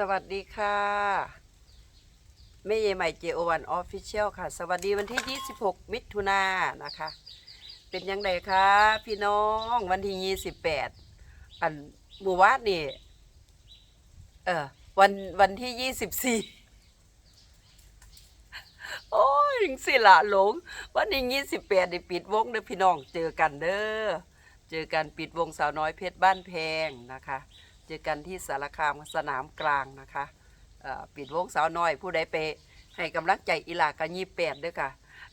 สวัสดีค่ะแม่เยใหม่เจโอวันออฟฟิเชียลค่ะ สวัสดีวันที่ 26 มิถุนายนนะคะ เป็นยังไงคะพี่น้องวันที่ 28 อันมู่วาดนี่ เออวันวันที่ 24 โอ้ยสิละหลง วันที่28ได้ปิดวงเด้อพี่น้องเจอกันเด้อเจอกันปิดวงสาวน้อยเพชรบ้านแพงนะคะ เจอกันที่สารคามสนามกลางนะคะปิดวงสาวน้อยผู้ใดไปให้กำลังใจอีหลากันยี่แปดด้วยค่ะ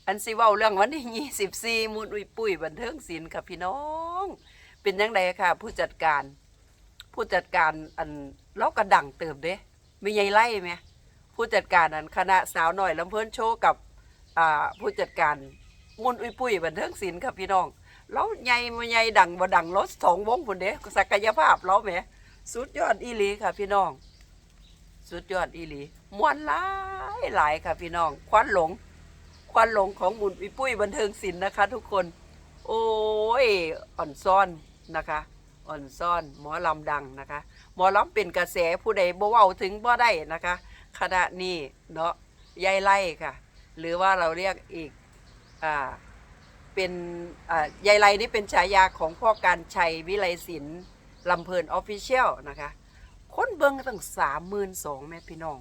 อันสิว้าเรื่องวันที่ยี่สิบสี่มูลอุยปุ้ยบันเทิงศิลป์ค่ะพี่น้อง เป็นยังไงค่ะ ผู้จัดการ ผู้จัดการอันเรากระดังเติมเด้ม่ใหญ่ไล่ไหมผู้จัดการอันคณะสาวน้อยลำเพิ่นโชว์กับผู้จัดการมุนอุยปุ้ยบันเทิงศิลป์ค่ะพี่น้องเราใหญ่มาใหญ่ดังบ่ดังรถสองวงพุ่นเด้ศักยภาพเราแหม สุดยอดอีหลีค่ะพี่น้อง สุดยอดอีหลีมวนหลายหลายค่ะพี่น้อง ควันหลง ควันหลงของบุญวิปุ้ยบันเทิงศิลป์นะคะ ทุกคน โอ้ยอ่อนซ่อนนะคะอ่อนซ่อน หมอลำดังนะคะ หมอลำเป็นกระแสผู้ใดบ่เว้าถึงบ่ได้นะคะขณะนี้เนาะยายไล่ค่ะ หรือว่าเราเรียกอีกอ่าเป็นอ่ายายไลนี่เป็นฉายาของพ่อการชัยวิไลศิลป์ ลำเพลินออฟฟิเชียลนะคะ คนเบิ้งตั้งสามหมื่นสองแม่พี่น้อง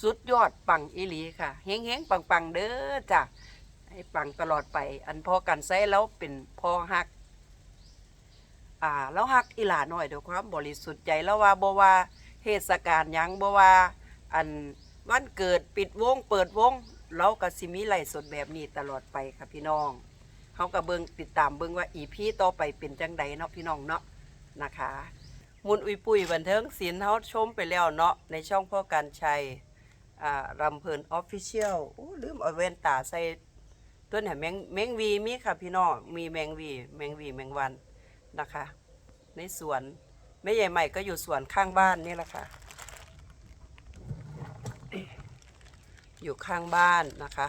สุดยอดปังอีหลีค่ะ เฮงเฮงปังปังเด้อจ้ะให้ปังตลอดไป อันพอกันใช้แล้วเป็นพอฮัก อ่าแล้วฮักอีหลาหน่อยด้วยความบริสุทธิ์ใจแล้วว่าบว่าเทศกาลหยังบว่า อันวันเกิดปิดวง เปิดวงเราก็สิมีไลสดแบบนี้ตลอดไปค่ะพี่น้องเขาก็เบิงติดตามเบิงว่าอีพีต่อไปเป็นจังใดเนาะพี่น้องเนาะ นะคะมุนอุยปุยบันเทิงศิลป์เขาชมไปแล้วเนาะในช่องพ่อการชัยรำเพลินออฟฟิเชียลลืมเอาแว่นตาใส่ตัวไหนแมงแมงวีมีค่ะพี่น้องมีแมงวี แมงวีแมงวันนะคะ ในสวนแม่ใหญ่ใหม่ก็อยู่สวนข้างบ้านนี่แหละค่ะ อยู่ข้างบ้านนะคะ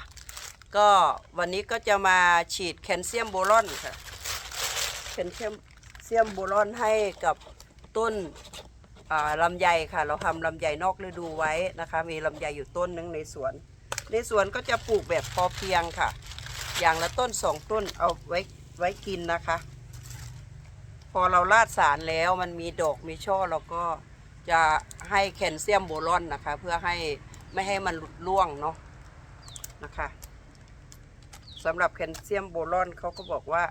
ก็วันนี้ก็จะมาฉีดแคลเซียมโบรอนค่ะแคลเซียม เซียมโบรอนให้กับต้นลำไยค่ะ เราทำลำไยนอกฤดูไว้นะคะ มีลำไยอยู่ต้นหนึงในสวน ในสวนก็จะปลูกแบบพอเพียงค่ะ อย่างละต้นสองต้นเอาไว้ไว้กินนะคะ พอเราลาดสารแล้วมันมีดอกมีช่อเราก็จะให้แคลเซียมโบรอนนะคะ เพื่อให้ไม่ให้มันหลุดร่วงเนาะนะคะสำหรับแคลเซียมโบรอนเขาก็บอกว่า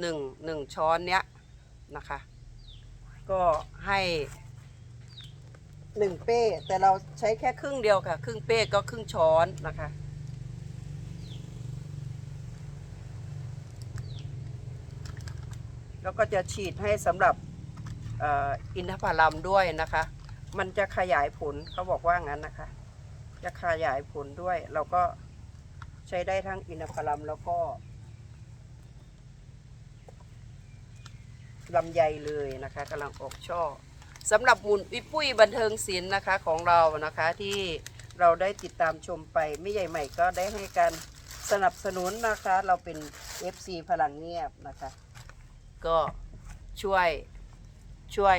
หนึ่งหนึ่งช้อนเนี้ย นะคะ ก็ให้หนึ่งเป้ แต่เราใช้แค่ครึ่งเดียวค่ะ ครึ่งเป้ก็ครึ่งช้อนนะคะ แล้วก็จะฉีดให้สำหรับออินทผลัมด้วยนะคะ มันจะขยายผลเขาบอกว่างั้นนะคะ จะขยายผลด้วย เราก็ใช้ได้ทั้งอินทผลัมแล้วก็ ลำไยเลยนะคะกำลังออกช่อสำหรับมูลวิปุ้ยบันเทิงศิลป์นะคะของเรานะคะที่เราได้ติดตามชมไปไม่ใหญ่ใหม่ก็ได้ให้การสนับสนุนนะคะ เราเป็น FC พลังเงียบนะคะ ก็ช่วยช่วย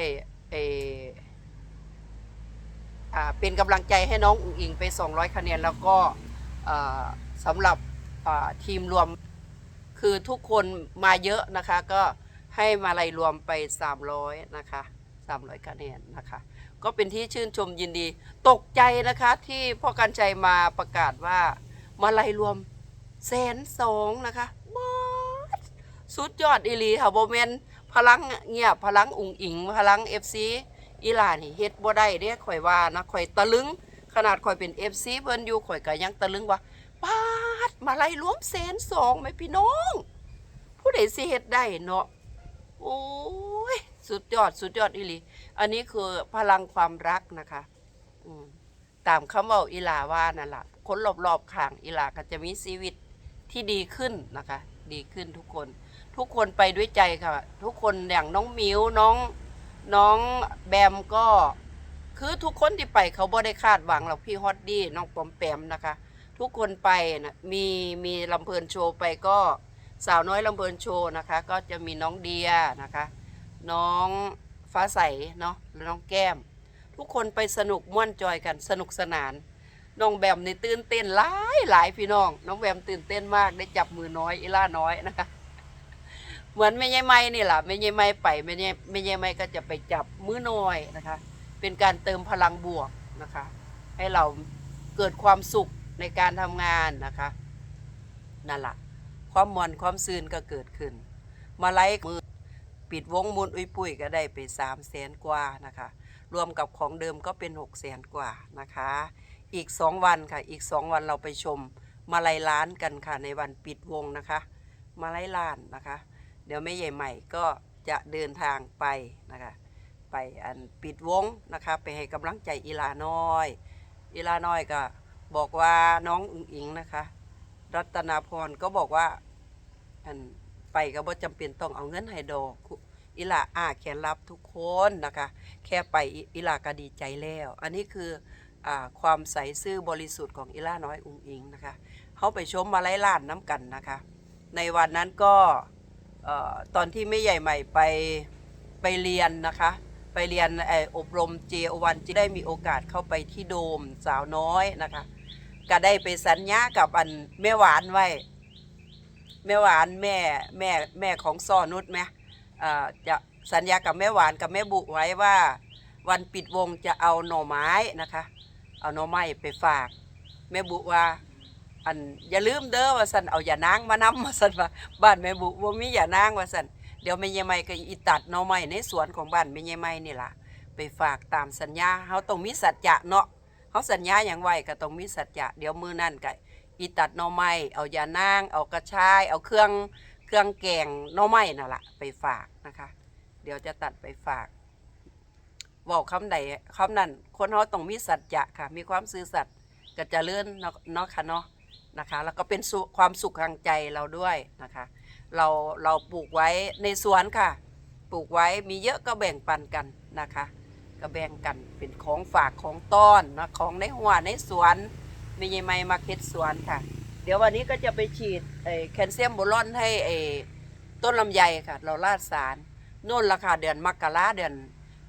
เออเป็นกำลังใจให้น้องอุ๋งอิงไป 200 คะแนนแล้วก็สำหรับทีมรวมคือทุกคนมาเยอะนะคะก็ ให้มาลัยรวมไป 300 นะคะ 300คะแนนนะคะ ก็เป็นที่ชื่นชมยินดี ตกใจนะคะที่พ่อกันใจมาประกาศว่า มาลัยรวมแสนสองนะคะว้าสุดยอดอีหลีค่ะโบเมนพลังเงียบพลังอุงอิง พลังเอฟซีอีหลานี่เฮ็ดบ่ได้เด้ข่อยว่านะข่อยตะลึง ขนาดข่อยเป็นเอฟซีเพิ่นอยู่ข่อยก็ยังตะลึงว่าปาดมาไล่รวมแสนสองไหมพี่น้อง ผู้ใดสิเฮ็ดได้เนาะ โอ้ยสุดยอดสุดยอดอีหลีอันนี้คือพลังความรักนะคะตามคำว่าอีลาว่านั่นล่ะคนรอบๆข้างอีลาก็จะมีชีวิตที่ดีขึ้นนะคะ ดีขึ้นทุกคน ทุกคนไปด้วยใจค่ะ ทุกคนอย่างน้องมิวน้องน้องแบมก็ คือทุกคนที่ไปเขาบ่ได้คาดหวังหรอกพี่ฮอตดี้น้องปอมแปมนะคะ ทุกคนไปนะมีมีลำเพลินโชว์ไปก็ สาวน้อยลำเพลินโชว์นะคะ ก็จะมีน้องเดียนะคะ น้องฟ้าใสเนาะแล้วน้องแก้ม ทุกคนไปสนุกม่วนจอยกันสนุกสนาน น้องแบมนี่ตื่นเต้นหลายหลายพี่น้อง น้องแบมตื่นเต้นมากได้จับมือน้อยอีล่าน้อยนะคะเหมือนแม่ยายไม้นี่แหละแม่ยายไม้ไปแม่ยายแม่ยายไม้ก็จะไปจับมือน้อยนะคะ เป็นการเติมพลังบวกนะคะ ให้เราเกิดความสุขในการทำงานนะคะนั่นแหละ ความมวนความซืนก็เกิดขึ้น มาไล่มือปิดวงมุนอุ้ยปุ้ยก็ได้ไปสามแสนกว่านะคะ รวมกับของเดิมก็เป็นหกแสนกว่านะคะ อีกสองวันค่ะ อีกสองวันเราไปชมมาลัยล้านกันค่ะในวันปิดวงนะคะ มาลัยล้านนะคะ เดี๋ยวแม่ใหญ่ใหม่ก็จะเดินทางไปนะคะ ไปอันปิดวงนะคะ ไปให้กำลังใจอีลาน้อย อีลาน้อยก็บอกว่าน้องอุ๋งอิงนะคะ รัตนาพรก็บอกว่า อันไปก็บ่จำเป็นต้องเอาเงินให้ดอกอีหลาอ้าแขนรับทุกคนนะคะ แค่ไปอิอีหลาก็ดีใจแล้ว อันนี้คืออาความใสซื่อบริสุทธิ์ของอีล่าน้อยอุ๋งอิงนะคะเขาไปชมมาไล่ล่านน้ำกันนะคะ ในวันนั้นก็ตอนที่ไม่ใหญ่ใหม่ไปไปเรียนนะคะ ไปเรียนเอ่ออบรม JO1 จะได้มีโอกาสเข้าไปที่โดมสาวน้อยนะคะ ก็ได้ไปสัญญากับอันแม่หวานไว้ แม่หวานแม่แม่แม่ของซอนุชไหมเอ่อจะสัญญากับแม่หวานกับแม่บุไว้ว่า วันปิดวงจะเอาหน่อไม้นะคะ เอาหน่อไม้ไปฝาก แม่บุว่าอันอย่าลืมเด้อว่าสันเอาอย่านางมานำว่าสันว่าบ้านแม่บุว่ามีอย่านางว่าสันเดี๋ยวแม่ยายไม่ก็อีตัดหน่อไม้ในสวนของบ้านแม่ยายไม่นี่ล่ะไปฝากตามสัญญาเขาต้องมีสัจจะเนาะเขาสัญญาอย่างไวก็ต้องมีสัจจะเดี๋ยวมือนั่นก็ อีตัดหน่อไม้เอายานาง เอากระชาย เอาเครื่องเครื่องแกงหน่อไม้นั่นละไปฝากนะคะ เดี๋ยวจะตัดไปฝากบอกคำใดคำนั้นคนเขาต้องมีสัจจะค่ะ มีความซื่อสัตย์ก็จะเลื่อนเนาะค่ะเนาะนะคะ แล้วก็เป็นความสุขทางใจเราด้วยนะคะ เราเราปลูกไว้ในสวนค่ะ ปลูกไว้มีเยอะก็แบ่งปันกันนะคะ ก็แบ่งกันเป็นของฝากของต้อนนะของในหัวในสวน มีใยไม้มาเก็ตสวนค่ะ เดี๋ยววันนี้ก็จะไปฉีดแคลเซียมโบรอนให้ต้นลำไยค่ะ เราลาดสารโน่นราคาเดือนมกราเดือน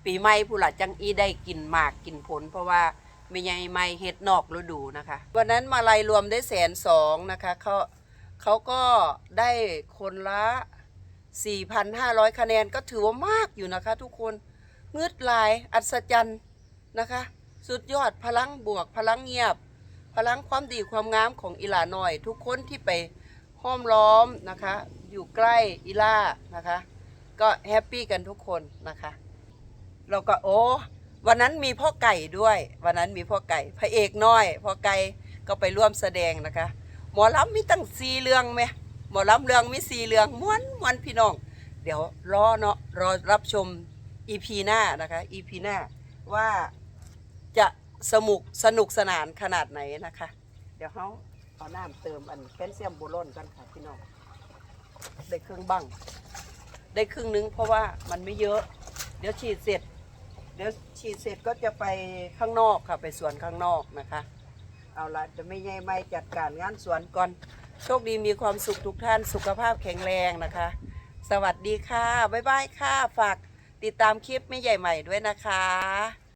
ปีใหม่ผู้หลัจังอีได้กินหมากกินผล เพราะว่าไม่ใหญ่ไม่เฮ็ดนอกฤดูนะคะ วันนั้นมาลัยรวมได้แสนสองนะคะเขาเขาก็ได้คนละ 4,500 คะแนนก็ถือว่ามากอยู่นะคะ ทุกคนงืดลายอัศจรรย์นะคะ สุดยอดพลังบวกพลังเงียบ พลังความดีความงามของอีหลาน้อย ทุกคนที่ไปห้อมล้อมนะคะ อยู่ใกล้อีล่านะคะ ก็แฮปปี้กันทุกคนนะคะเราก็โอ้วันนั้นมีพ่อไก่ด้วย วันนั้นมีพ่อไก่พระเอกน้อยพ่อไก่ก็ไปร่วมแสดงนะคะ หมอลำมีตั้งสี่เรื่องไหมหมอลำเรื่องมีสี่เรื่องม้วนม้วนพี่น้อง เดี๋ยวรอเนาะรอรับชมอีพีหน้านะคะอีพีหน้าว่าจะ สนุกสนุกสนานขนาดไหนนะคะ เดี๋ยวเขาเอาน้ำเติมอันแคลเซียมโบรอนกันค่ะพี่น้องได้ครึ่งบังได้ครึ่งนึงเพราะว่ามันไม่เยอะ เดี๋ยวฉีดเสร็จ เดี๋ยวฉีดเสร็จก็จะไปข้างนอกค่ะ ไปสวนข้างนอกนะคะ เอาละจะไม่ใหญ่ไม่จัดการงานสวนก่อน โชคดีมีความสุขทุกท่านสุขภาพแข็งแรงนะคะ สวัสดีค่ะ บ๊ายบายค่ะ ฝากติดตามคลิปไม่ใหญ่ใหม่ด้วยนะคะ